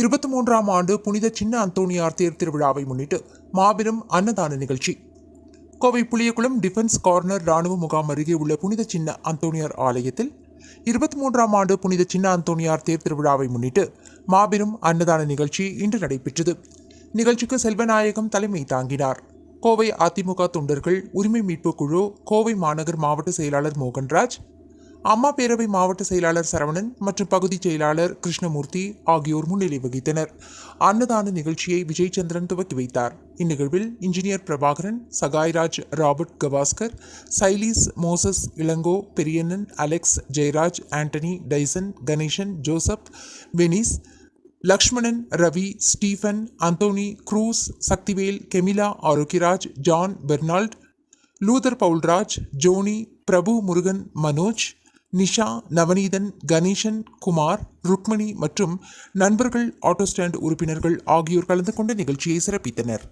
இருபத்தி மூன்றாம் ஆண்டு புனித சின்ன அந்தோணியார் தேர் திருவிழாவை முன்னிட்டு மாபெரும் அன்னதான நிகழ்ச்சி. கோவை புளியகுளம் டிஃபென்ஸ் கார்னர் ராணுவ முகாம் அருகே உள்ள புனித சின்ன அந்தோணியார் ஆலயத்தில் இருபத்தி மூன்றாம் ஆண்டு புனித சின்ன அந்தோணியார் தேர் திருவிழாவை முன்னிட்டு மாபெரும் அன்னதான நிகழ்ச்சி இன்று நடைபெற்றது. நிகழ்ச்சிக்கு செல்வநாயகம் தலைமை தாங்கினார். கோவை அதிமுக தொண்டர்கள் உரிமை மீட்பு குழு கோவை மாநகர் மாவட்ட செயலாளர் மோகன்ராஜ் அம்மா பேரவை மாவட்ட செயலாளர் சரவணன் மற்றும் பகுதி செயலாளர் கிருஷ்ணமூர்த்தி ஆகியோர் முன்னிலை வகித்தனர். அன்னதான நிகழ்ச்சியை விஜய் சந்திரன் துவக்கி வைத்தார். இந்நிகழ்வில் engineer Prabhakaran Sahayaraj Robert Gavaskar Sailis Moses Ilango Periyannan Alex Jayaraj Antony Tyson Ganesan Joseph Venis Lakshmanan Ravi Stephen Anthony Cruz Sakthivel Camila Arokiyaraj John Bernard Luther Paulraj Johnny Prabhu Murugan Manoj Nisha Navaneethan Ganesan Kumar Rukmani மற்றும் நண்பர்கள் auto stand உறுப்பினர்கள் ஆகியோர் கலந்து கொண்ட நிகழ்ச்சியை சிறப்பித்தனர்.